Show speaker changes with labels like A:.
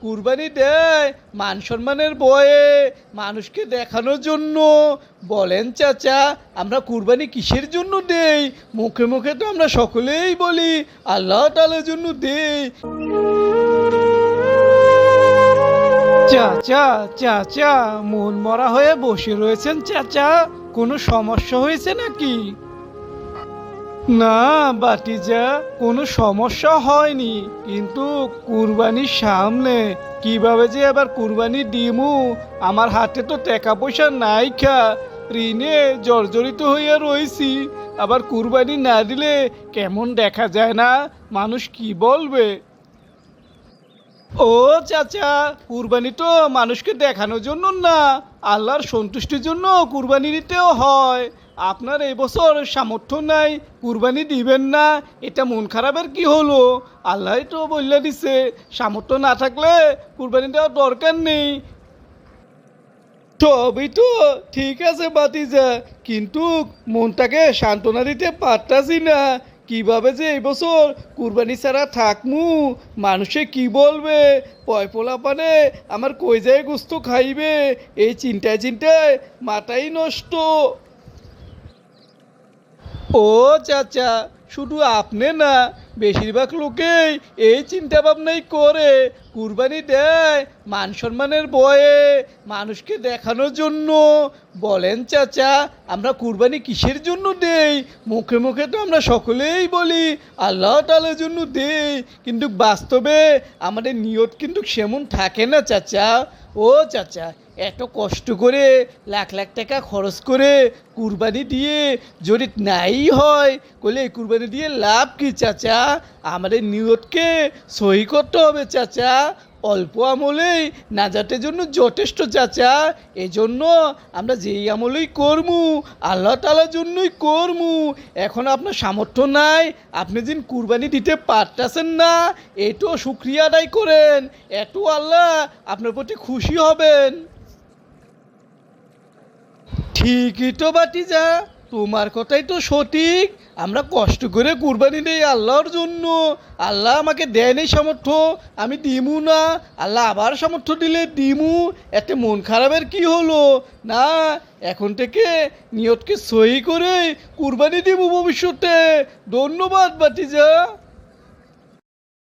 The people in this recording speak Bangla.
A: কুরবানি দেয় মান সম্মানের বয়ে মানুষকে দেখানোর জন্য। বলেন, চাচা, আমরা কুরবানি কিসের জন্য দেই? মুখে মুখে তো আমরা সকলেই বলি, আল্লাহ তালার জন্য দেই। চাচা চাচা, মন মরা হয়ে বসে রয়েছেন, চাচা। কোনো সমস্যা হয়েছে নাকি? না বাটিজা কোনো সমস্যা হয়নি। কিন্তু কুরবানির সামনে কীভাবে যে আবার কুরবানি ডিমু আমার হাতে তো টাকা পয়সা নাই খা। ঋণে জর্জরিত হইয়া রয়েছি আবার কুরবানি না দিলে কেমন দেখা যায় না? মানুষ কি বলবে? ও চাচা, কুরবানি তো মানুষকে দেখানোর জন্য না, আল্লাহর সন্তুষ্টির জন্য কুরবানি দিতেও হয়। আপনার এই বছর সামর্থ্য নাই, কুরবানি দিবেন না, এটা মন খারাপের কি হলো? আল্লাহ তো বললে দিছে, সামর্থ্য না থাকলে কুরবানি দেওয়ার দরকার নেই। সবই তো ঠিক আছে বাতিজা, কিন্তু মনটাকে সান্ত্বনা দিতে পারতাছি না। কীভাবে যে এই বছর কুরবানি ছাড়া থাকমু, মানুষে কি বলবে? পয়পোলা পানে আমার কই যায় গুস্ত খাইবে? এই চিন্তায় চিন্তায় মাথাই নষ্ট। ও চাচা শুধু আপনি না, বেশিরভাগ লোকেই এই চিন্তা ভাবনাই করে। কুরবানি দেয় মান সম্মানের বয়ে মানুষকে দেখানোর জন্য। বলেন, চাচা, আমরা কুরবানি কিসের জন্য দেই? মুখে মুখে তো আমরা সকলেই বলি, আল্লাহ তালার জন্য দেই। কিন্তু বাস্তবে আমাদের নিয়ত কিন্তু সেমন থাকে না, চাচা। ও চাচা, এত কষ্ট করে লাখ লাখ টাকা খরচ করে কুরবানি দিয়ে যদি নাই হয় বলে এই কুরবানি দিয়ে লাভ কি, চাচা? আমাদের নিয়তকে সহি করতে হবে, চাচা। অল্প আমলেই নাজাতের জন্য যথেষ্ট, চাচা। এজন্য আমরা যেই আমলেই করমু, আল্লাহ তালার জন্যই করমু। এখন আপনার সামর্থ্য নাই, আপনি যেন কুরবানি দিতে পারতেছেন না এটো শুক্রিয়া আদায় করেন। এত আল্লাহ আপনার প্রতি খুশি হবেন। ঠিকই তো বাটিজা তোমার কথাই তো সঠিক। আমরা কষ্ট করে কুরবানি দেই আল্লাহর জন্য। আল্লাহ আমাকে দেয়নি সামর্থ্য, আমি দিমু না। আল্লাহ আবার সামর্থ্য দিলে দিমু। এতে মন খারাপের কি হলো? না, এখন থেকে নিয়তকে সহি করে কুরবানি দিব ভবিষ্যতে। ধন্যবাদ বাটিজা